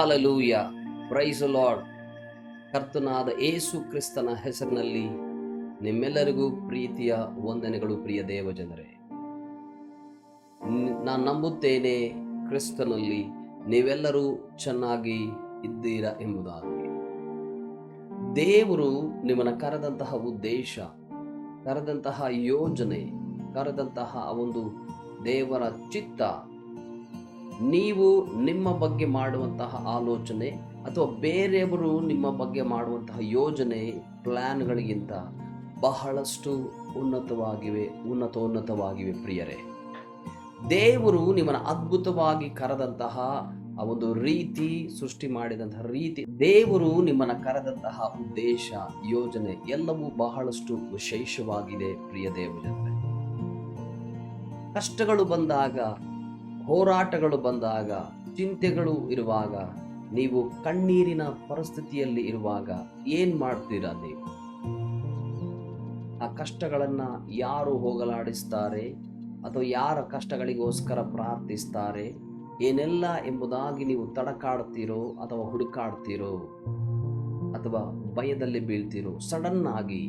Hallelujah. Price lord ಕರ್ತನಾದ ಏಸು ಕ್ರಿಸ್ತನ ಹೆಸರಿನಲ್ಲಿ ನಿಮ್ಮೆಲ್ಲರಿಗೂ ಪ್ರೀತಿಯ ವಂದನೆಗಳು ಪ್ರಿಯ ದೇವಜನರೇ. ನಾನು ನಂಬುತ್ತೇನೆ ಕ್ರಿಸ್ತನಲ್ಲಿ ನೀವೆಲ್ಲರೂ ಚೆನ್ನಾಗಿ ಇದ್ದೀರಾ ಎಂಬುದಾಗಿ. ದೇವರು ನಿಮ್ಮನ್ನು ಕರೆದಂತಹ ಉದ್ದೇಶ, ಕರೆದಂತಹ ಯೋಜನೆ, ಕರೆದಂತಹ ಒಂದು ದೇವರ ಚಿತ್ತ ನೀವು ನಿಮ್ಮ ಬಗ್ಗೆ ಮಾಡುವಂತಹ ಆಲೋಚನೆ ಅಥವಾ ಬೇರೆಯವರು ನಿಮ್ಮ ಬಗ್ಗೆ ಮಾಡುವಂತಹ ಯೋಜನೆ ಪ್ಲ್ಯಾನ್ಗಳಿಗಿಂತ ಬಹಳಷ್ಟು ಉನ್ನತವಾಗಿವೆ, ಉನ್ನತೋನ್ನತವಾಗಿವೆ ಪ್ರಿಯರೇ. ದೇವರು ನಿಮ್ಮನ್ನು ಅದ್ಭುತವಾಗಿ ಕರೆದಂತಹ ಆ ಒಂದು ರೀತಿ ಸೃಷ್ಟಿ ಮಾಡಿದಂತಹ ರೀತಿ, ದೇವರು ನಿಮ್ಮನ್ನು ಕರೆದಂತಹ ಉದ್ದೇಶ, ಯೋಜನೆ ಎಲ್ಲವೂ ಬಹಳಷ್ಟು ವಿಶೇಷವಾಗಿದೆ ಪ್ರಿಯ ದೇವಜನರೇ. ಕಷ್ಟಗಳು ಬಂದಾಗ ಹೋರಾಟಗಳು ಬಂದಾಗ, ಚಿಂತೆಗಳು ಇರುವಾಗ, ನೀವು ಕಣ್ಣೀರಿನ ಪರಿಸ್ಥಿತಿಯಲ್ಲಿ ಇರುವಾಗ ಏನ್ ಮಾಡ್ತೀರಾ ನೀವು? ಆ ಕಷ್ಟಗಳನ್ನ ಯಾರು ಹೋಗಲಾಡಿಸ್ತಾರೆ? ಅಥವಾ ಯಾರ ಕಷ್ಟಗಳಿಗೋಸ್ಕರ ಪ್ರಾರ್ಥಿಸ್ತಾರೆ? ಏನೆಲ್ಲ ಎಂಬುದಾಗಿ ನೀವು ತಡಕಾಡ್ತೀರೋ ಅಥವಾ ಹುಡುಕಾಡ್ತೀರೋ? ಅಥವಾ ಭಯದಲ್ಲಿ ಬೀಳ್ತೀರೋ? ಸಡನ್ ಆಗಿ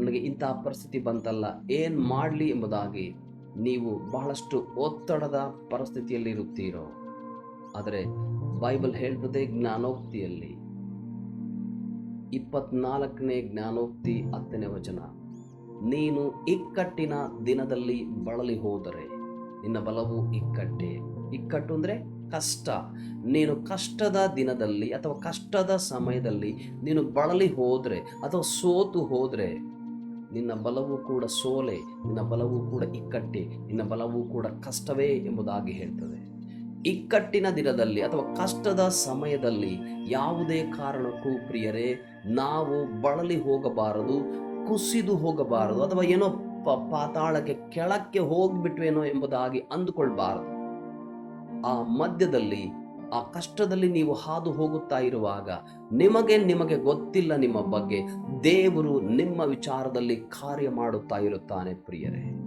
ನನಗೆ ಇಂತಹ ಪರಿಸ್ಥಿತಿ ಬಂತಲ್ಲ, ಏನ್ ಮಾಡಲಿ? ಎಂಬುದಾಗಿ ನೀವು ಬಹಳಷ್ಟು ಒತ್ತಡದ ಪರಿಸ್ಥಿತಿಯಲ್ಲಿ ಇರುತ್ತೀರೋ ಆದರೆ ಬೈಬಲ್ ಹೇಳ್ತದೆ ಜ್ಞಾನೋಕ್ತಿಯಲ್ಲಿ. ಇಪ್ಪತ್ನಾಲ್ಕನೇ ಜ್ಞಾನೋಕ್ತಿ ಹತ್ತನೇ ವಚನ. ನೀನು ಇಕ್ಕಟ್ಟಿನ ದಿನದಲ್ಲಿ ಬಳಲಿ ಹೋದರೆ ನಿನ್ನ ಬಲವು ಇಕ್ಕಟ್ಟೆ. ಇಕ್ಕಟ್ಟು ಅಂದರೆ ಕಷ್ಟ. ನೀನು ಕಷ್ಟದ ದಿನದಲ್ಲಿ ಅಥವಾ ಕಷ್ಟದ ಸಮಯದಲ್ಲಿ ನೀನು ಬಳಲಿ ಹೋದರೆ ಅಥವಾ ಸೋತು ಹೋದರೆ ನಿನ್ನ ಬಲವು ಕೂಡ ಸೋಲೆ, ನಿನ್ನ ಬಲವೂ ಕೂಡ ಇಕ್ಕಟ್ಟೆ, ನಿನ್ನ ಬಲವೂ ಕೂಡ ಕಷ್ಟವೇ ಎಂಬುದಾಗಿ ಹೇಳ್ತದೆ. ಇಕ್ಕಟ್ಟಿನ ದಿನದಲ್ಲಿ ಅಥವಾ ಕಷ್ಟದ ಸಮಯದಲ್ಲಿ ಯಾವುದೇ ಕಾರಣಕ್ಕೂ ಪ್ರಿಯರೇ, ನಾವು ಬಳಲಿ ಹೋಗಬಾರದು, ಕುಸಿದು ಹೋಗಬಾರದು ಅಥವಾ ಏನೋ ಪಾತಾಳಕ್ಕೆ ಕೆಳಕ್ಕೆ ಹೋಗ್ಬಿಟ್ವೇನೋ ಎಂಬುದಾಗಿ ಅಂದುಕೊಳ್ಬಾರದು. ಆ ಮಧ್ಯದಲ್ಲಿ ಆ ಕಷ್ಟದಲ್ಲಿ ನೀವು ಹಾದು ಹೋಗುತ್ತಾ ಇರುವಾಗ ನಿಮಗೆ ನಿಮಗೆ ಗೊತ್ತಿಲ್ಲ ನಿಮ್ಮ ಬಗ್ಗೆ, ದೇವರು ನಿಮ್ಮ ವಿಚಾರದಲ್ಲಿ ಕಾರ್ಯ ಮಾಡುತ್ತಾ ಇರುತ್ತಾನೆ ಪ್ರಿಯರೇ.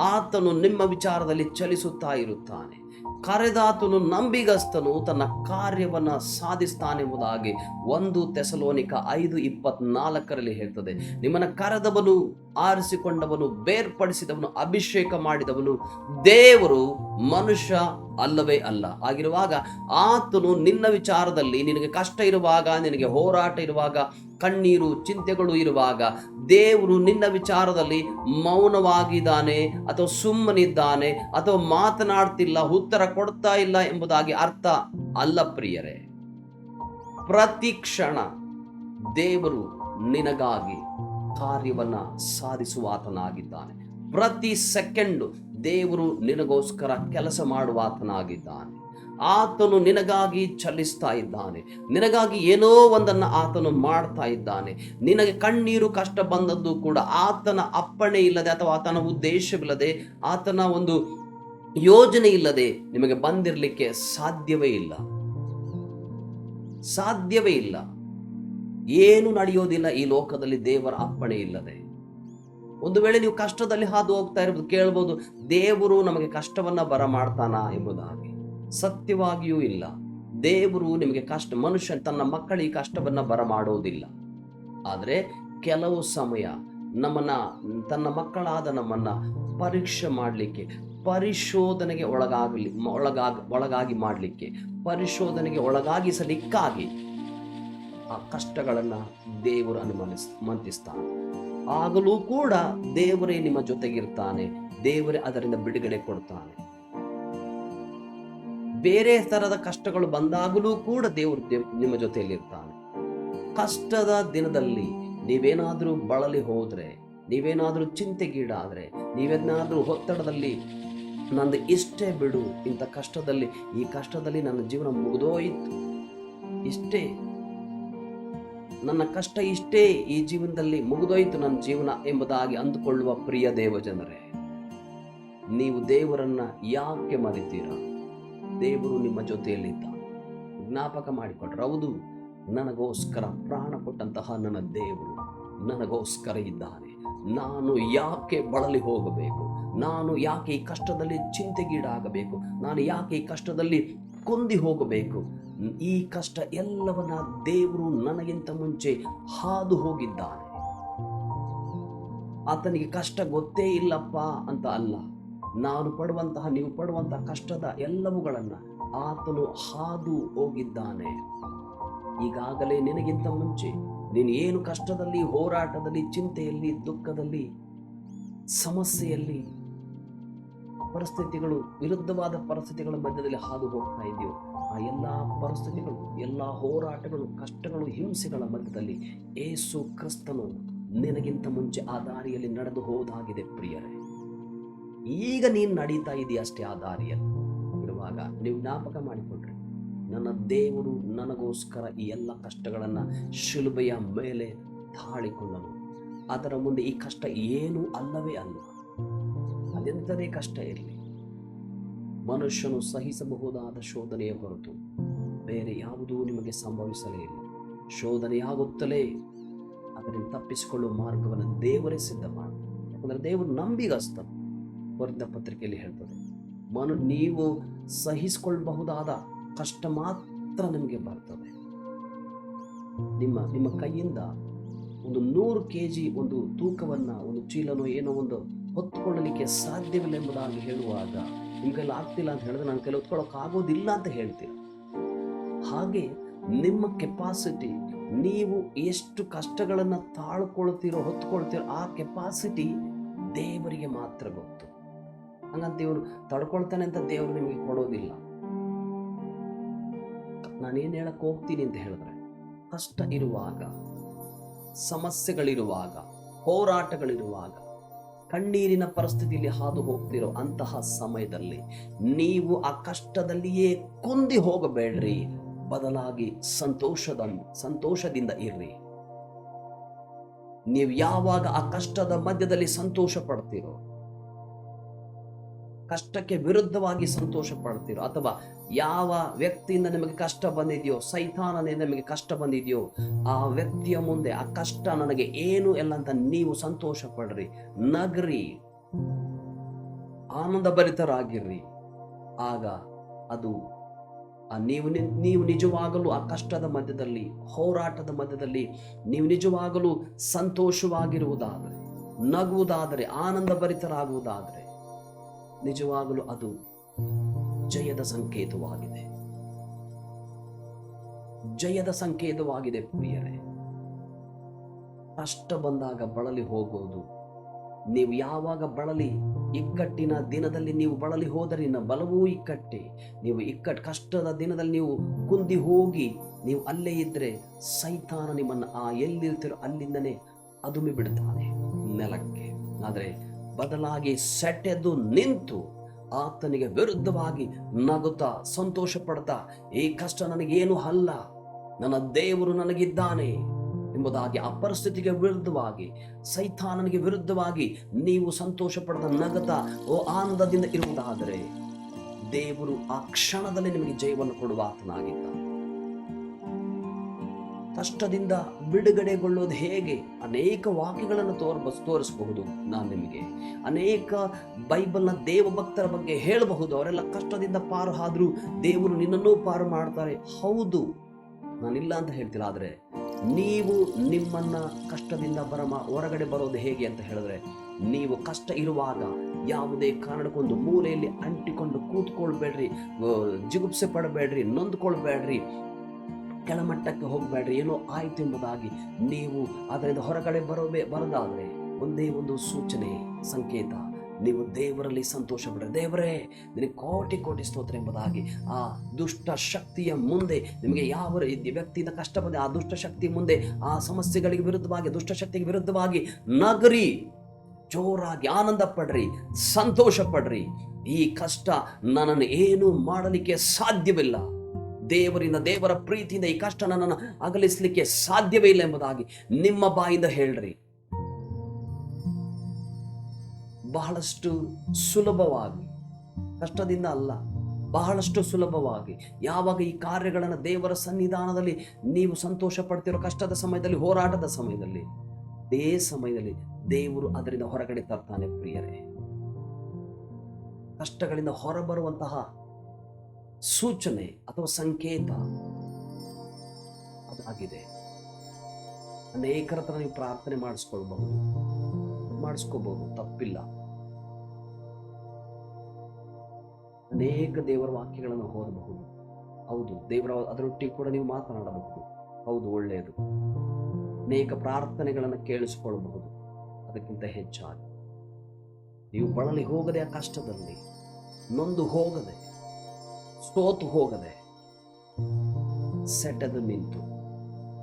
ಆತನು ನಿಮ್ಮ ವಿಚಾರದಲ್ಲಿ ಚಲಿಸುತ್ತಾ ಇರುತ್ತಾನೆ. ಕರೆದಾತನು ನಂಬಿಗಸ್ತನು, ತನ್ನ ಕಾರ್ಯವನ್ನ ಸಾಧಿಸ್ತಾನೆಂಬುದಾಗಿ ಒಂದು ತೆಸಲೋನಿಕ ಐದು ಇಪ್ಪತ್ನಾಲ್ಕರಲ್ಲಿ ಹೇಳ್ತದೆ. ನಿಮ್ಮನ್ನು ಕರೆದವನು ಆರಿಸಿಕೊಂಡವನು, ಬೇರ್ಪಡಿಸಿದವನು, ಅಭಿಷೇಕ ಮಾಡಿದವನು ದೇವರು ಮನುಷ್ಯ ಅಲ್ಲವೇ ಅಲ್ಲ. ಆಗಿರುವಾಗ ಆತನು ನಿನ್ನ ವಿಚಾರದಲ್ಲಿ ನಿನಗೆ ಕಷ್ಟ ಇರುವಾಗ, ನಿನಗೆ ಹೋರಾಟ ಇರುವಾಗ, ಕಣ್ಣೀರು, ಚಿಂತೆಗಳು ಇರುವಾಗ ದೇವರು ನಿನ್ನ ವಿಚಾರದಲ್ಲಿ ಮೌನವಾಗಿದ್ದಾನೆ ಅಥವಾ ಸುಮ್ಮನಿದ್ದಾನೆ ಅಥವಾ ಮಾತನಾಡ್ತಿಲ್ಲ, ಉತ್ತರ ಕೊಡ್ತಾ ಇಲ್ಲ ಎಂಬುದಾಗಿ ಅರ್ಥ ಅಲ್ಲ ಪ್ರಿಯರೇ. ಪ್ರತಿ ಕ್ಷಣ ದೇವರು ನಿನಗಾಗಿ ಕಾರ್ಯವನ್ನ ಸಾಧಿಸುವ ಆತನಾಗಿದ್ದಾನೆ ಪ್ರತಿ ಸೆಕೆಂಡು ದೇವರು ನಿನಗೋಸ್ಕರ ಕೆಲಸ ಮಾಡುವ ಆತನಾಗಿದ್ದಾನೆ ಆತನು ನಿನಗಾಗಿ ಚಲಿಸ್ತಾ ಇದ್ದಾನೆ. ನಿನಗಾಗಿ ಏನೋ ಒಂದನ್ನು ಆತನು ಮಾಡ್ತಾ ಇದ್ದಾನೆ. ನಿನಗೆ ಕಣ್ಣೀರು ಕಷ್ಟ ಬಂದದ್ದು ಕೂಡ ಆತನ ಅಪ್ಪಣೆ ಇಲ್ಲದೆ ಅಥವಾ ಆತನ ಉದ್ದೇಶವಿಲ್ಲದೆ, ಆತನ ಒಂದು ಯೋಜನೆ ಇಲ್ಲದೆ ನಿಮಗೆ ಬಂದಿರಲಿಕ್ಕೆ ಸಾಧ್ಯವೇ ಇಲ್ಲ. ಸಾಧ್ಯವೇ ಇಲ್ಲ. ಏನು ನಡೆಯೋದಿಲ್ಲ ಈ ಲೋಕದಲ್ಲಿ ದೇವರ ಅಪ್ಪಣೆ ಇಲ್ಲದೆ. ಒಂದು ವೇಳೆ ನೀವು ಕಷ್ಟದಲ್ಲಿ ಹಾದು ಹೋಗ್ತಾ ಇರ್ಬೋದು, ಕೇಳ್ಬೋದು, ದೇವರು ನಮಗೆ ಕಷ್ಟವನ್ನ ಬರ ಮಾಡ್ತಾನಾ ಎಂಬುದಾಗಿ. ಸತ್ಯವಾಗಿಯೂ ಇಲ್ಲ. ದೇವರು ನಿಮಗೆ ಕಷ್ಟ, ಮನುಷ್ಯ ತನ್ನ ಮಕ್ಕಳಿಗೆ ಕಷ್ಟವನ್ನ ಬರ ಮಾಡೋದಿಲ್ಲ ಆದರೆ ಕೆಲವು ಸಮಯ ನಮ್ಮನ್ನ, ತನ್ನ ಮಕ್ಕಳಾದ ನಮ್ಮನ್ನ ಪರೀಕ್ಷೆ ಮಾಡಲಿಕ್ಕೆ, ಪರಿಶೋಧನೆಗೆ ಒಳಗಾಗಲಿ, ಒಳಗಾಗ, ಒಳಗಾಗಿ ಮಾಡಲಿಕ್ಕೆ, ಪರಿಶೋಧನೆಗೆ ಒಳಗಾಗಿಸಲಿಕ್ಕಾಗಿ ಆ ಕಷ್ಟಗಳನ್ನು ದೇವರು ಅನುಮಾನಿಸ್ ಮಂತಿಸ್ತಾನೆ. ಆಗಲೂ ಕೂಡ ದೇವರೇ ನಿಮ್ಮ ಜೊತೆಗಿರ್ತಾನೆ. ದೇವರೇ ಅದರಿಂದ ಬಿಡುಗಡೆ ಕೊಡ್ತಾನೆ. ಬೇರೆ ತರದ ಕಷ್ಟಗಳು ಬಂದಾಗಲೂ ಕೂಡ ದೇವರು ದೇವ್- ನಿಮ್ಮ ಜೊತೆಯಲ್ಲಿರ್ತಾನೆ. ಕಷ್ಟದ ದಿನದಲ್ಲಿ ನೀವೇನಾದರೂ ಬಳಲಿ ಹೋದ್ರೆ, ನೀವೇನಾದರೂ ಚಿಂತೆಗೀಡಾದ್ರೆ, ನೀವೇನಾದರೂ ಒತ್ತಡದಲ್ಲಿ ನಂದು ಇಷ್ಟೇ ಬಿಡು, ಇಂಥ ಕಷ್ಟದಲ್ಲಿ, ಈ ಕಷ್ಟದಲ್ಲಿ ನನ್ನ ಜೀವನ ಮುಗಿದೋಯಿತು. ಇಷ್ಟೇ. ನನ್ನ ಕಷ್ಟ ಇಷ್ಟೇ ಈ ಜೀವನದಲ್ಲಿ ಮುಗಿದೋಯ್ತು ನನ್ನ ಜೀವನ ಎಂಬುದಾಗಿ ಅಂದುಕೊಳ್ಳುವ ಪ್ರಿಯ ದೇವಜನರೇ, ನೀವು ದೇವರನ್ನ ಯಾಕೆ ಮರಿತೀರಾ? ದೇವರು ನಿಮ್ಮ ಜೊತೆಯಲ್ಲಿದ್ದ. ಜ್ಞಾಪಕ ಮಾಡಿಕೊಟ್ರೆ ಹೌದು, ನನಗೋಸ್ಕರ ಪ್ರಾಣ ಕೊಟ್ಟಂತಹ ನನ್ನ ದೇವರು ನನಗೋಸ್ಕರ ಇದ್ದಾನೆ ನಾನು ಯಾಕೆ ಬಳಲಿ ಹೋಗಬೇಕು? ನಾನು ಯಾಕೆ ಈ ಕಷ್ಟದಲ್ಲಿ ಚಿಂತೆಗೀಡಾಗಬೇಕು? ನಾನು ಯಾಕೆ ಈ ಕಷ್ಟದಲ್ಲಿ ಕುಂದಿ ಹೋಗಬೇಕು? ಈ ಕಷ್ಟ ಎಲ್ಲವನ್ನ ದೇವರು ನನಗಿಂತ ಮುಂಚೆ ಹಾದು ಹೋಗಿದ್ದಾನೆ ಆತನಿಗೆ ಕಷ್ಟ ಗೊತ್ತೇ ಇಲ್ಲಪ್ಪ ಅಂತ ಅಲ್ಲ. ನಾನು ಪಡುವಂತಹ, ನೀವು ಪಡುವಂತಹ ಕಷ್ಟದ ಎಲ್ಲವುಗಳನ್ನು ಆತನು ಹಾದು ಹೋಗಿದ್ದಾನೆ. ಈಗಾಗಲೇ ನಿನಗಿಂತ ಮುಂಚೆ ನೀನು ಏನು ಕಷ್ಟದಲ್ಲಿ, ಹೋರಾಟದಲ್ಲಿ, ಚಿಂತೆಯಲ್ಲಿ, ದುಃಖದಲ್ಲಿ, ಸಮಸ್ಯೆಯಲ್ಲಿ ಪರಿಸ್ಥಿತಿಗಳು, ವಿರುದ್ಧವಾದ ಪರಿಸ್ಥಿತಿಗಳ ಮಧ್ಯದಲ್ಲಿ ಹಾದು ಹೋಗ್ತಾ ಇದೆಯೋ, ಆ ಎಲ್ಲ ಪರಿಸ್ಥಿತಿಗಳು, ಎಲ್ಲ ಹೋರಾಟಗಳು, ಕಷ್ಟಗಳು, ಹಿಂಸೆಗಳ ಮಧ್ಯದಲ್ಲಿ ಏಸು ಕ್ರಿಸ್ತನು ನಿನಗಿಂತ ಮುಂಚೆ ಆ ದಾರಿಯಲ್ಲಿ ನಡೆದು ಹೋದಾಗಿದೆ ಪ್ರಿಯರೇ. ಈಗ ನೀನು ನಡೀತಾ ಇದೆಯಷ್ಟೇ ಆ ದಾರಿಯಲ್ಲಿ. ಇರುವಾಗ ನೀವು ಜ್ಞಾಪಕ ಮಾಡಿಕೊಂಡ್ರಿ ನನ್ನ ದೇವರು ನನಗೋಸ್ಕರ ಈ ಎಲ್ಲ ಕಷ್ಟಗಳನ್ನು ಶಿಲುಬೆಯ ಮೇಲೆ ತಾಳಿಕೊಂಡನು ಅದರ ಮುಂದೆ ಈ ಕಷ್ಟ ಏನೂ ಅಲ್ಲವೇ ಅಲ್ಲ. ಅದೆಂಥದೇ ಕಷ್ಟ ಇರಲಿ. ಮನುಷ್ಯನು ಸಹಿಸಬಹುದಾದ ಶೋಧನೆಯ ಹೊರತು ಬೇರೆ ಯಾವುದೂ ನಿಮಗೆ ಸಂಭವಿಸಲೇ ಇಲ್ಲ. ಶೋಧನೆಯಾಗುತ್ತಲೇ ಅದರಿಂದ ತಪ್ಪಿಸಿಕೊಳ್ಳುವ ಮಾರ್ಗವನ್ನು ದೇವರೇ ಸಿದ್ಧ ಮಾಡಿ. ಯಾಕಂದರೆ ದೇವರು ನಂಬಿಗಸ್ತ ವರ್ಧ ಪತ್ರಿಕೆಯಲ್ಲಿ ಹೇಳ್ತದೆ, ಮನು, ನೀವು ಸಹಿಸಿಕೊಳ್ಳಬಹುದಾದ ಕಷ್ಟ ಮಾತ್ರ ನಿಮಗೆ ಬರ್ತದೆ. ನಿಮ್ಮ ನಿಮ್ಮ ಕೈಯಿಂದ ಒಂದು ನೂರು ಕೆ ಜಿ ಒಂದು ತೂಕವನ್ನು, ಒಂದು ಚೀಲನೋ ಏನೋ ಒಂದು ಹೊತ್ತುಕೊಳ್ಳಲಿಕ್ಕೆ ಸಾಧ್ಯವಿಲ್ಲ ಎಂಬುದಾಗಿ ಹೇಳುವಾಗ ನಿಮ್ಮ ಆಗ್ತಿಲ್ಲ ಅಂತ ಹೇಳಿದ್ರೆ ನನ್ನ ಕೈಲಿ ಹೊತ್ಕೊಳ್ಳೋಕೆ ಆಗೋದಿಲ್ಲ ಅಂತ ಹೇಳ್ತೀರ? ಹಾಗೆ ನಿಮ್ಮ ಕೆಪಾಸಿಟಿ ನೀವು ಎಷ್ಟು ಕಷ್ಟಗಳನ್ನು ತಾಳ್ಕೊಳ್ತೀರೋ, ಹೊತ್ಕೊಳ್ತೀರೋ, ಆ ಕೆಪಾಸಿಟಿ ದೇವರಿಗೆ ಮಾತ್ರ ಗೊತ್ತು. ಹಂಗಂತ ಇವರು ತಡ್ಕೊಳ್ತಾನೆ ಅಂತ ದೇವರು ನಿಮಗೆ ಕೊಡೋದಿಲ್ಲ. ನಾನೇನು ಹೇಳಕ್ಕೆ ಹೋಗ್ತೀನಿ ಅಂತ ಹೇಳಿದ್ರೆ, ಕಷ್ಟ ಇರುವಾಗ, ಸಮಸ್ಯೆಗಳಿರುವಾಗ, ಹೋರಾಟಗಳಿರುವಾಗ ಕಣ್ಣೀರಿನ ಪರಿಸ್ಥಿತಿಯಲ್ಲಿ ಹಾದು ಹೋಗ್ತಿರೋ ಅಂತಹ ಸಮಯದಲ್ಲಿ ನೀವು ಆ ಕಷ್ಟದಲ್ಲಿಯೇ ಕುಂದಿ ಹೋಗಬೇಡ್ರಿ. ಬದಲಾಗಿ ಸಂತೋಷದ ಸಂತೋಷದಿಂದ ಇರ್ರಿ. ನೀವು ಯಾವಾಗ ಆ ಕಷ್ಟದ ಮಧ್ಯದಲ್ಲಿ ಸಂತೋಷ ಪಡ್ತೀರೋ ಕಷ್ಟಕ್ಕೆ ವಿರುದ್ಧವಾಗಿ ಸಂತೋಷ ಪಡ್ತೀರೋ, ಅಥವಾ ಯಾವ ವ್ಯಕ್ತಿಯಿಂದ ನಿಮಗೆ ಕಷ್ಟ ಬಂದಿದೆಯೋ, ಸೈತಾನನಿಂದ ನಿಮಗೆ ಕಷ್ಟ ಬಂದಿದೆಯೋ, ಆ ವ್ಯಕ್ತಿಯ ಮುಂದೆ ಆ ಕಷ್ಟ ನನಗೆ ಏನು ಎಲ್ಲ ಅಂತ ನೀವು ಸಂತೋಷ ಪಡ್ರಿ, ನಗ್ರಿ, ಆನಂದ ಭರಿತರಾಗಿರ್ರಿ. ಆಗ ಅದು ನೀವು ನೀವು ನಿಜವಾಗಲೂ ಆ ಕಷ್ಟದ ಮಧ್ಯದಲ್ಲಿ, ಹೋರಾಟದ ಮಧ್ಯದಲ್ಲಿ ನೀವು ನಿಜವಾಗಲೂ ಸಂತೋಷವಾಗಿರುವುದಾದರೆ, ನಗುವುದಾದರೆ, ಆನಂದ ಭರಿತರಾಗುವುದಾದರೆ ನಿಜವಾಗಲೂ ಅದು ಜಯದ ಸಂಕೇತವಾಗಿದೆ. ಜಯದ ಸಂಕೇತವಾಗಿದೆ ಪ್ರಿಯರೇ. ಕಷ್ಟ ಬಂದಾಗ ಬಳಲಿ ಹೋಗೋದು. ನೀವು ಯಾವಾಗ ಬಳಲಿ, ಇಕ್ಕಟ್ಟಿನ ದಿನದಲ್ಲಿ ನೀವು ಬಳಲಿ ಹೋದರೆ ನಿನ್ನ ಬಲವೂ ಇಕ್ಕಟ್ಟೆ. ನೀವು ಇಕ್ಕಟ್ಟು ಕಷ್ಟದ ದಿನದಲ್ಲಿ ನೀವು ಕುಂದಿ ಹೋಗಿ, ನೀವು ಅಲ್ಲೇ ಇದ್ದರೆ ಸೈತಾನ ನಿಮ್ಮನ್ನು ಆ ಎಲ್ಲಿರ್ತೀರೋ ಅಲ್ಲಿಂದನೇ ಅದುಮಿ ಬಿಡ್ತಾನೆ, ನೆಲಕ್ಕೆ. ಆದರೆ ಬದಲಾಗಿ ಸೆಟೆದು ನಿಂತು ಆತನಿಗೆ ವಿರುದ್ಧವಾಗಿ ನಗುತ್ತಾ ಸಂತೋಷ ಪಡ್ತಾ ಈ ಕಷ್ಟ ನನಗೇನು ಅಲ್ಲ, ನನ್ನ ದೇವರು ನನಗಿದ್ದಾನೆ ಎಂಬುದಾಗಿ ಆ ಪರಿಸ್ಥಿತಿಗೆ ವಿರುದ್ಧವಾಗಿ, ಸೈತಾನನಿಗೆ ವಿರುದ್ಧವಾಗಿ ನೀವು ಸಂತೋಷ ಪಡೆದ ನಗತ ಓ ಆನಂದದಿಂದ ಇರುವುದಾದರೆ ದೇವರು ಆ ಕ್ಷಣದಲ್ಲಿ ನಿಮಗೆ ಜಯವನ್ನು ಕೊಡುವ ಆತನಾಗಿದ್ದಾನೆ. ಕಷ್ಟದಿಂದ ಬಿಡುಗಡೆಗೊಳ್ಳೋದು ಹೇಗೆ? ಅನೇಕ ವಾಕ್ಯಗಳನ್ನು ತೋರ್ಬ ತೋರಿಸಬಹುದು ನಾನು ನಿಮಗೆ. ಅನೇಕ ಬೈಬಲ್ನ ದೇವಭಕ್ತರ ಬಗ್ಗೆ ಹೇಳಬಹುದು. ಅವರೆಲ್ಲ ಕಷ್ಟದಿಂದ ಪಾರು ಆದರೂ ದೇವರು ನಿನ್ನನ್ನೂ ಪಾರು ಮಾಡ್ತಾರೆ. ಹೌದು, ನಾನಿಲ್ಲ ಅಂತ ಹೇಳ್ತಿಲ್ಲ, ಆದರೆ ನೀವು ನಿಮ್ಮನ್ನು ಕಷ್ಟದಿಂದ ಬರಮ, ಹೊರಗಡೆ ಬರೋದು ಹೇಗೆ ಅಂತ ಹೇಳಿದ್ರೆ, ನೀವು ಕಷ್ಟ ಇರುವಾಗ ಯಾವುದೇ ಕಾರಣಕ್ಕೊಂದು ಮೂಲೆಯಲ್ಲಿ ಅಂಟಿಕೊಂಡು ಕೂತ್ಕೊಳ್ಬೇಡ್ರಿ ಜಿಗುಪ್ಸೆ ಪಡಬೇಡ್ರಿ, ನೊಂದ್ಕೊಳ್ಬೇಡ್ರಿ ಕೆಳಮಟ್ಟಕ್ಕೆ ಹೋಗಬೇಡ್ರಿ. ಏನೋ ಆಯ್ತು ಎಂಬುದಾಗಿ ನೀವು ಅದರಿಂದ ಹೊರಗಡೆ ಬರೋಬೇ ಬರೋದಾದರೆ ಒಂದೇ ಒಂದು ಸೂಚನೆ, ಸಂಕೇತ. ನೀವು ದೇವರಲ್ಲಿ ಸಂತೋಷ ಪಡ್ರಿ. ದೇವರೇ, ನಿನಗೆ ಕೋಟಿ ಕೋಟಿ ಸ್ತೋತ್ರ ಎಂಬುದಾಗಿ ಆ ದುಷ್ಟ ಶಕ್ತಿಯ ಮುಂದೆ ನಿಮಗೆ ಯಾವ ವ್ಯಕ್ತಿಯಿಂದ ಕಷ್ಟ ಬಂದೆ, ಆ ದುಷ್ಟ ಶಕ್ತಿ ಮುಂದೆ, ಆ ಸಮಸ್ಯೆಗಳಿಗೆ ವಿರುದ್ಧವಾಗಿ, ದುಷ್ಟ ಶಕ್ತಿಗೆ ವಿರುದ್ಧವಾಗಿ ನಗರಿ, ಜೋರಾಗಿ ಆನಂದ ಪಡ್ರಿ, ಸಂತೋಷ ಪಡ್ರಿ. ಈ ಕಷ್ಟ ನನ್ನನ್ನು ಏನು ಮಾಡಲಿಕ್ಕೆ ಸಾಧ್ಯವಿಲ್ಲ. ದೇವರಿಂದ, ದೇವರ ಪ್ರೀತಿಯಿಂದ ಈ ಕಷ್ಟ ನನ್ನನ್ನು ಅಗಲಿಸಲಿಕ್ಕೆ ಸಾಧ್ಯವೇ ಇಲ್ಲ ಎಂಬುದಾಗಿ ನಿಮ್ಮ ಬಾಯಿಂದ ಹೇಳ್ರಿ. ಬಹಳಷ್ಟು ಸುಲಭವಾಗಿ, ಕಷ್ಟದಿಂದ ಅಲ್ಲ, ಬಹಳಷ್ಟು ಸುಲಭವಾಗಿ, ಯಾವಾಗ ಈ ಕಾರ್ಯಗಳನ್ನು ದೇವರ ಸನ್ನಿಧಾನದಲ್ಲಿ ನೀವು ಸಂತೋಷ ಪಡ್ತಿರೋ ಕಷ್ಟದ ಸಮಯದಲ್ಲಿ, ಹೋರಾಟದ ಸಮಯದಲ್ಲಿ ಅದೇ ಸಮಯದಲ್ಲಿ ದೇವರು ಅದರಿಂದ ಹೊರಗಡೆ ತರ್ತಾನೆ ಪ್ರಿಯರೇ. ಕಷ್ಟಗಳಿಂದ ಹೊರಬರುವಂತಹ ಸೂಚನೆ ಅಥವಾ ಸಂಕೇತ. ಆಗಿದೆ ಅನೇಕರ ಹತ್ರ ನೀವು ಪ್ರಾರ್ಥನೆ ಮಾಡಿಸ್ಕೊಳ್ಬಹುದು. ಮಾಡಿಸ್ಕೋಬಹುದು ತಪ್ಪಿಲ್ಲ. ಅನೇಕ ದೇವರ ವಾಕ್ಯಗಳನ್ನು ಓದಬಹುದು. ಹೌದು, ದೇವರ ಅದರೊಟ್ಟಿಗೆ ಕೂಡ ನೀವು ಮಾತನಾಡಬಹುದು. ಹೌದು, ಒಳ್ಳೆಯದು. ಅನೇಕ ಪ್ರಾರ್ಥನೆಗಳನ್ನು ಕೇಳಿಸಿಕೊಳ್ಳಬಹುದು ಅದಕ್ಕಿಂತ ಹೆಚ್ಚಾಗಿ. ನೀವು ಬಳಲಿ ಹೋಗದೆ ಆ ಕಷ್ಟದಲ್ಲಿ, ನೊಂದು ಹೋಗದೆ. ಸೋತು ಹೋಗದೆ ಸೆಟದು ನಿಂತು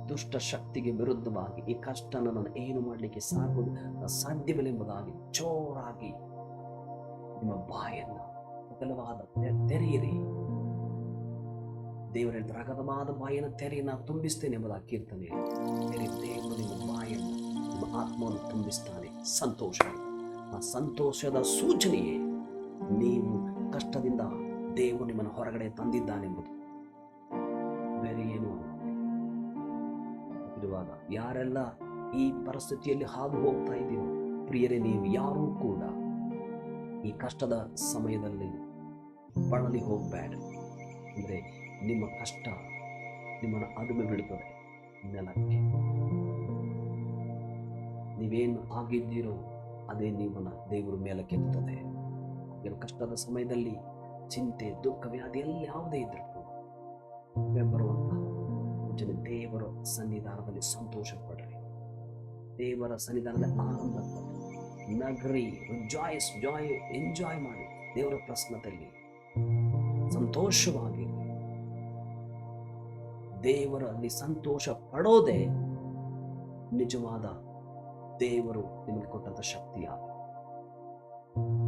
ದುಷ್ಟ ಶಕ್ತಿಗೆ ವಿರುದ್ಧವಾಗಿ ಈ ಕಷ್ಟ ನನ್ನನ್ನು ಏನು ಮಾಡಲಿಕ್ಕೆ ಸಾಕು ಸಾಧ್ಯವಿಲ್ಲ ಎಂಬುದಾಗಿ ಜೋರಾಗಿ ನಿಮ್ಮ ಬಾಯನ್ನು ಅಗಲವಾದ ತೆರೆಯಿರಿ. ದೇವರ ರಗದವಾದ ಬಾಯನ್ನು ತೆರೆಯನ್ನು ತುಂಬಿಸ್ತೇನೆ ಎಂಬುದಾಗಿ ಕೀರ್ತನೆ ತೆರೆ ದೇವರು ನಿಮ್ಮ ಬಾಯನ್ನು, ನಿಮ್ಮ ಆತ್ಮವನ್ನು ತುಂಬಿಸ್ತಾನೆ. ಸಂತೋಷ. ಆ ಸಂತೋಷದ ಸೂಚನೆಯೇ ನೀವು ಕಷ್ಟದಿಂದ ದೇವರು ನಿಮ್ಮನ್ನು ಹೊರಗಡೆ ತಂದಿದ್ದಾನೆಂಬುದು. ಬೇರೆ ಏನು. ಇರುವಾಗ ಯಾರೆಲ್ಲ ಈ ಪರಿಸ್ಥಿತಿಯಲ್ಲಿ ಹಾದು ಹೋಗ್ತಾ ಇದ್ದೀರೋ, ಪ್ರಿಯರೇ, ನೀವು ಯಾರೂ ಕೂಡ ಈ ಕಷ್ಟದ ಸಮಯದಲ್ಲಿ ಬಳಲಿ ಹೋಗಬೇಡ. ಅಂದರೆ ನಿಮ್ಮ ಕಷ್ಟ ನಿಮ್ಮನ್ನು ಅದುಮೆ ಬಿಡುತ್ತದೆ ನೆಲಕ್ಕೆ. ನೀವೇನು ಆಗಿದ್ದೀರೋ, ಅದೇ ನಿಮ್ಮನ್ನು ದೇವರು ಮೇಲಕ್ಕೆತ್ತುತ್ತದೆ ಕಷ್ಟದ ಸಮಯದಲ್ಲಿ ಚಿಂತೆ ದುಃಖ ವ್ಯಾಧಿ ಎಲ್ಲ ಯಾವುದೇ ಇದ್ರು ಕೂಡ ದೇವರ ಸನ್ನಿಧಾನದಲ್ಲಿ ಸಂತೋಷ ಪಡ್ರಿ ದೇವರ ಸನ್ನಿಧಾನದಲ್ಲಿ ಆನಂದ ಪಡ್ರಿ. ನಗ್ರಿ ಜಾಯ್ಸ್ ಜಾಯ್ ಎಂಜಾಯ್ ಮಾಡಿ ದೇವರ ಪ್ರಸನ್ನದಲ್ಲಿ ಸಂತೋಷವಾಗಿ ದೇವರಲ್ಲಿ ಸಂತೋಷ ಪಡೋದೇ ನಿಜವಾದ ದೇವರು ನಿಮಗೆ ಕೊಟ್ಟಂತ ಶಕ್ತಿಯ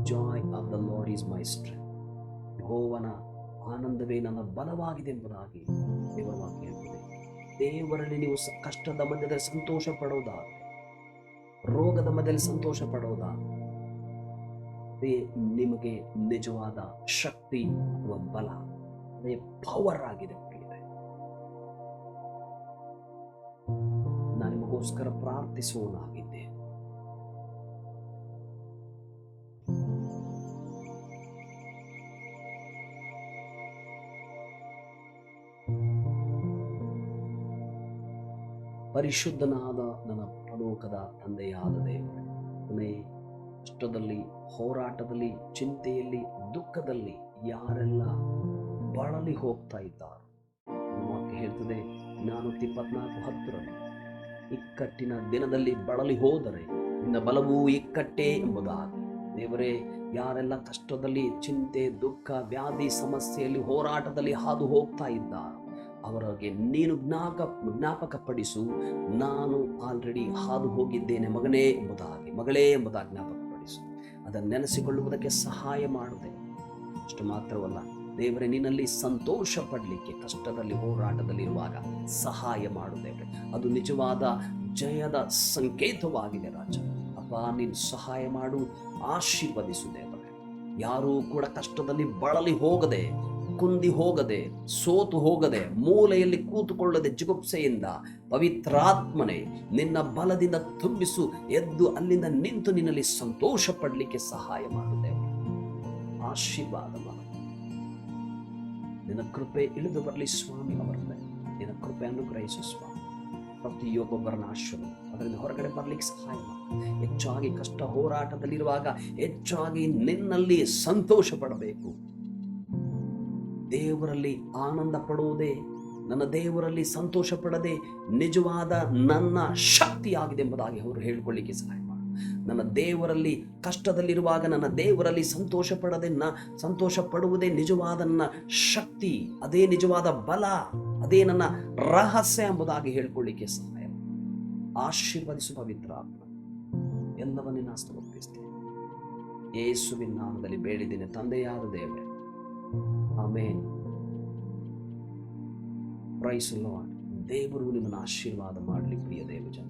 joy of the Lord is my strength ಯೆಹೋವನ ಆನಂದವೇ ನನ್ನ ಬಲವಾಗಿದೆ ಎಂಬುದಾಗಿ ದೇವರ ವಾಕ್ಯ ಹೇಳ್ತದೆ ದೇವರಲ್ಲಿ ನೀವು ಕಷ್ಟದ ಮಧ್ಯದಲ್ಲಿ ಸಂತೋಷ ಪಡೋದಾ ರೋಗದ ಮಧ್ಯದಲ್ಲಿ ಸಂತೋಷ ಪಡೋದಾ ನಿಮಗೆ ನಿಜವಾದ ಶಕ್ತಿ ಅಥವಾ ಬಲ, ಅದೇ ಪವರ್ ಆಗಿದೆ. ನಾನು ನಿಮಗೋಸ್ಕರ ಪ್ರಾರ್ಥಿಸುವನಾಗಿದ್ದೆ ಪರಿಶುದ್ಧನಾದ ನನ್ನ ಪರಲೋಕದ ತಂದೆಯಾದ ದೇವರೇ ಕೊನೆ ಕಷ್ಟದಲ್ಲಿ, ಹೋರಾಟದಲ್ಲಿ, ಚಿಂತೆಯಲ್ಲಿ, ದುಃಖದಲ್ಲಿ ಯಾರೆಲ್ಲ ಬಳಲಿ ಹೋಗ್ತಾ ಇದ್ದಾರೆ? ಮಾತು ಹೇಳ್ತದೆ ನಾನೂರ ಇಪ್ಪತ್ನಾಲ್ಕು ಹತ್ತರಲ್ಲಿ ಇಕ್ಕಟ್ಟಿನ ದಿನದಲ್ಲಿ ಬಳಲಿ ಹೋದರೆ ನಿನ್ನ ಬಲವೂ ಇಕ್ಕಟ್ಟೇ ಎಂಬುದಾಗಿ. ದೇವರೇ, ಯಾರೆಲ್ಲ ಕಷ್ಟದಲ್ಲಿ, ಚಿಂತೆ, ದುಃಖ, ವ್ಯಾಧಿ, ಸಮಸ್ಯೆಯಲ್ಲಿ, ಹೋರಾಟದಲ್ಲಿ ಹಾದು ಹೋಗ್ತಾ ಇದ್ದಾರೋ? ಅವರಿಗೆ ನೀನು ಜ್ಞಾಪ ಜ್ಞಾಪಕಪಡಿಸು, ನಾನು ಆಲ್ರೆಡಿ ಹಾದು ಹೋಗಿದ್ದೇನೆ ಮಗನೇ ಎಂಬುದಾಗಿ, ಮಗಳೇ ಎಂಬುದಾಗಿ ಜ್ಞಾಪಕಪಡಿಸು. ಅದನ್ನು ನೆನೆಸಿಕೊಳ್ಳುವುದಕ್ಕೆ ಸಹಾಯ ಮಾಡುತ್ತೆ ಅಷ್ಟು ಮಾತ್ರವಲ್ಲ, ದೇವರೇ, ನಿನ್ನಲ್ಲಿ ಸಂತೋಷ ಪಡಲಿಕ್ಕೆ, ಕಷ್ಟದಲ್ಲಿ, ಹೋರಾಟದಲ್ಲಿರುವಾಗ ಸಹಾಯ ಮಾಡು ಅದು ನಿಜವಾದ ಜಯದ ಸಂಕೇತವಾಗಿದೆ ರಾಜ. ಅಪ್ಪ, ನೀನು ಸಹಾಯ ಮಾಡು, ಆಶೀರ್ವದಿಸು ದೇವರೇ. ಯಾರೂ ಕೂಡ ಕಷ್ಟದಲ್ಲಿ ಬಳಲಿ ಹೋಗದೆ ಕುಂದಿ ಹೋಗದೆ, ಸೋತು ಹೋಗದೆ, ಮೂಲೆಯಲ್ಲಿ ಕೂತುಕೊಳ್ಳದೆ ಜಿಗುಪ್ಸೆಯಿಂದ ಪವಿತ್ರಾತ್ಮನೆ ನಿನ್ನ ಬಲದಿಂದ ತುಂಬಿಸು, ಎದ್ದು ಅಲ್ಲಿಂದ ನಿಂತು ನಿನ್ನಲ್ಲಿ ಸಂತೋಷ ಪಡಲಿಕ್ಕೆ ಸಹಾಯ ಮಾಡುತ್ತೆ. ಆಶೀರ್ವಾದ ನಿನ್ನ ಕೃಪೆ ಇಳಿದು ಬರಲಿ ಸ್ವಾಮಿ ಅವರನ್ನೇ. ನಿನ್ನ ಕೃಪೆ ಅನುಗ್ರಹಿಸು ಸ್ವಾಮಿ. ಪ್ರತಿಯೊಬ್ಬೊಬ್ಬರನ್ನ ಆಶ್ರಮ, ಅದರಿಂದ ಹೊರಗಡೆ ಬರ್ಲಿಕ್ಕೆ ಸಹಾಯ ಹೆಚ್ಚಾಗಿ ಕಷ್ಟ ಹೋರಾಟದಲ್ಲಿರುವಾಗ ಹೆಚ್ಚಾಗಿ ನಿನ್ನಲ್ಲಿ ಸಂತೋಷ ಪಡಬೇಕು ದೇವರಲ್ಲಿ ಆನಂದ ಪಡುವುದೇ ನನ್ನ ದೇವರಲ್ಲಿ ಸಂತೋಷ ಪಡದೆ ನಿಜವಾದ ನನ್ನ ಶಕ್ತಿಯಾಗಿದೆ ಎಂಬುದಾಗಿ ಅವರು ಹೇಳಿಕೊಳ್ಳಿಕ್ಕೆ ಸಹಾಯ ನನ್ನ ದೇವರಲ್ಲಿ ಕಷ್ಟದಲ್ಲಿರುವಾಗ ನನ್ನ ದೇವರಲ್ಲಿ ಸಂತೋಷ ಪಡದೆ ನ ಸಂತೋಷ ಪಡುವುದೇ ನಿಜವಾದ ನನ್ನ ಶಕ್ತಿ, ಅದೇ ನಿಜವಾದ ಬಲ, ಅದೇ ನನ್ನ ರಹಸ್ಯ ಎಂಬುದಾಗಿ ಹೇಳಿಕೊಳ್ಳಿಕ್ಕೆ ಸಹಾಯ. ಆಶೀರ್ವದಿಸು ಪವಿತ್ರ ಎಲ್ಲವನ್ನೇ ನಾನು ಒಪ್ಪಿಸ್ತೇನೆ. ಯೇಸುವಿನ ನಾಮದಲ್ಲಿ ಬೇಡಿದ್ದೇನೆ, ತಂದೆಯಾದ ದೇವರೇ. ಆಮೇನ್ ಪ್ರೈಸ್ ಲಾರ್ಡ್ ದೇವರು ನಿಮ್ಮನ್ನು ಆಶೀರ್ವಾದ ಮಾಡಲಿ ಪ್ರಿಯ ದೇವಜನ